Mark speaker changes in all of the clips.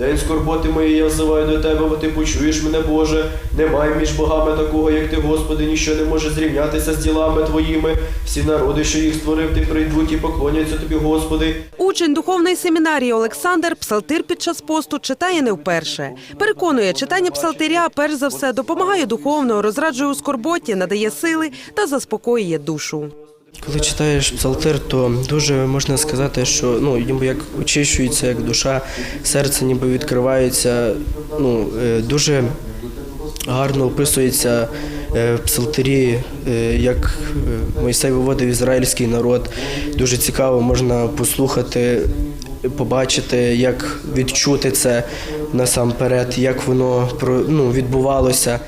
Speaker 1: День скорботи моєї я взиваю до тебе, бо ти почуєш мене, Боже. Немає між богами такого, як ти, Господи, ніщо не може зрівнятися з ділами твоїми. Всі народи, що їх створив, ти прийдуть і поклоняться тобі, Господи.
Speaker 2: Учень духовної семінарії Олександр псалтир під час посту читає не вперше. Переконує, читання псалтиря перш за все допомагає духовно, розраджує у скорботі, надає сили та заспокоює душу.
Speaker 3: Коли читаєш псалтир, то дуже можна сказати, що ну ніби як очищується, як душа, серце ніби відкривається. Ну е, дуже гарно описується е, в псалтирі, е, як Мойсей виводив ізраїльський народ. Дуже цікаво можна послухати, побачити, як відчути це насамперед, як воно ну, відбувалося.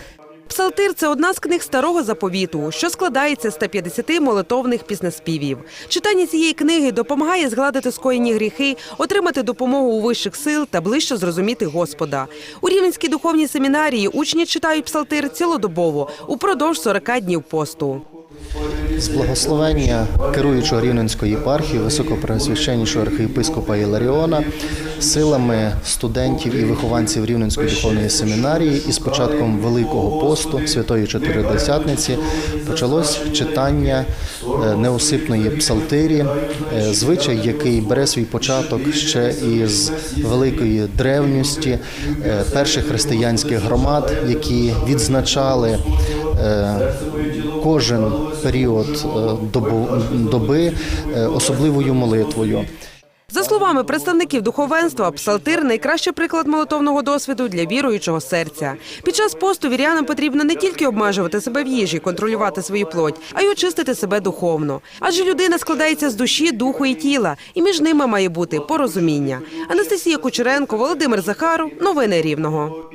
Speaker 2: Псалтир це одна з книг старого заповіту, що складається з 150 молитовних піснеспівів. Читання цієї книги допомагає згладити скоєні гріхи, отримати допомогу у вищих сил та ближче зрозуміти Господа. У Рівненській духовній семінарії учні читають псалтир цілодобово упродовж 40 днів посту.
Speaker 4: З благословення керуючого Рівненської єпархії, високопреосвященнішого архієпископа Іларіона, силами студентів і вихованців Рівненської духовної семінарії і з початком Великого посту Святої Чотиридесятниці почалось читання е, неусипної псалтирі, е, звичай, який бере свій початок ще із великої древності е, перших християнських громад, які відзначали кожен період е, доби е, особливою молитвою.
Speaker 2: За словами представників духовенства, псалтир найкращий приклад молитовного досвіду для віруючого серця. Під час посту вірянам потрібно не тільки обмежувати себе в їжі, контролювати свою плоть, а й очистити себе духовно. Адже людина складається з душі, духу і тіла, і між ними має бути порозуміння. Анастасія Кучеренко, Володимир Захаров. Новини Рівного.